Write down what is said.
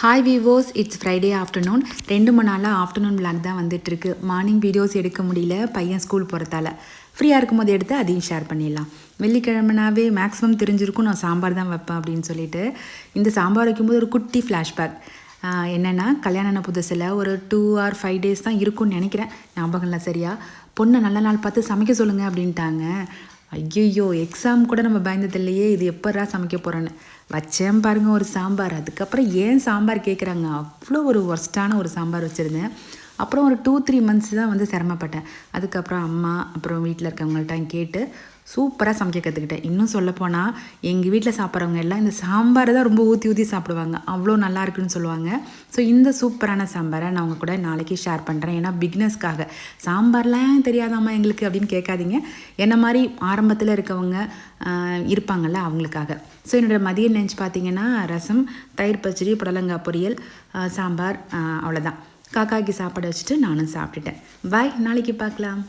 Hi viewers it's Friday afternoon ரெண்டு மணி நாளாக ஆஃப்டர்நூன் vlog தான் வந்துட்டுருக்கு. மார்னிங் வீடியோஸ் எடுக்க முடியல பையன் ஸ்கூல் போகிறதால ஃப்ரீயாக இருக்கும்போது எடுத்து அதையும் ஷேர் பண்ணிடலாம். வெள்ளிக்கிழமைனாவே மேக்ஸிமம் தெரிஞ்சிருக்கும் நான் சாம்பார் தான் வைப்பேன் அப்படின்னு சொல்லிட்டு இந்த சாம்பார் வைக்கும்போது ஒரு குட்டி ஃப்ளாஷ்பேக் என்னென்னா கல்யாண புதுசில் ஒரு டூ ஆர் ஃபைவ் டேஸ் தான் இருக்கும்னு நினைக்கிறேன். ஞாபகம் இல்லை சரியா? பொண்ணை நல்ல நாள் பார்த்து சமைக்க சொல்லுங்கள் அப்படின்ட்டாங்க. ஐயோ எக்ஸாம் கூட நம்ம பயந்ததில்லையே இது எப்படா சமைக்க போகிறோன்னு வச்சேன் பாருங்கள் ஒரு சாம்பார். அதுக்கப்புறம் ஏன் சாம்பார் கேட்குறாங்க அவ்வளோ ஒரு ஒர்ஸ்டான ஒரு சாம்பார் வச்சுருந்தேன். அப்புறம் ஒரு டூ த்ரீ மந்த்ஸ் தான் வந்து சிரமப்பட்டேன். அதுக்கப்புறம் அம்மா அப்புறம் வீட்டில் இருக்கவங்கள்ட்ட கேட்டு சூப்பராக சமைக்க கற்றுக்கிட்டேன் இன்னும் சொல்லப்போனால் எங்கள் வீட்டில் சாப்பிட்றவங்க எல்லாம் இந்த சாம்பாரை தான் ரொம்ப ஊற்றி ஊற்றி சாப்பிடுவாங்க. அவ்வளோ நல்லா இருக்குன்னு சொல்லுவாங்க. ஸோ இந்த சூப்பரான சாம்பாரை நான் உங்கள் கூட நாளைக்கு ஷேர் பண்ணுறேன் ஏன்னா பிக்னஸ்க்காக சாம்பார்லாம் தெரியாதாம்மா எங்களுக்கு அப்படின்னு கேட்காதீங்க. என்ன மாதிரி ஆரம்பத்தில் இருக்கவங்க இருப்பாங்கள்ல அவங்களுக்காக. ஸோ என்னோடய மதிய லஞ்ச் பார்த்தீங்கன்னா ரசம் தயிர் பச்சடி புடலங்காய் பொரியல் சாம்பார் அவ்வளோதான் காக்காய்க்கு சாப்பாடு வச்சுட்டு நானும் சாப்பிட்டுட்டேன். பாய் நாளைக்கு பார்க்கலாம்.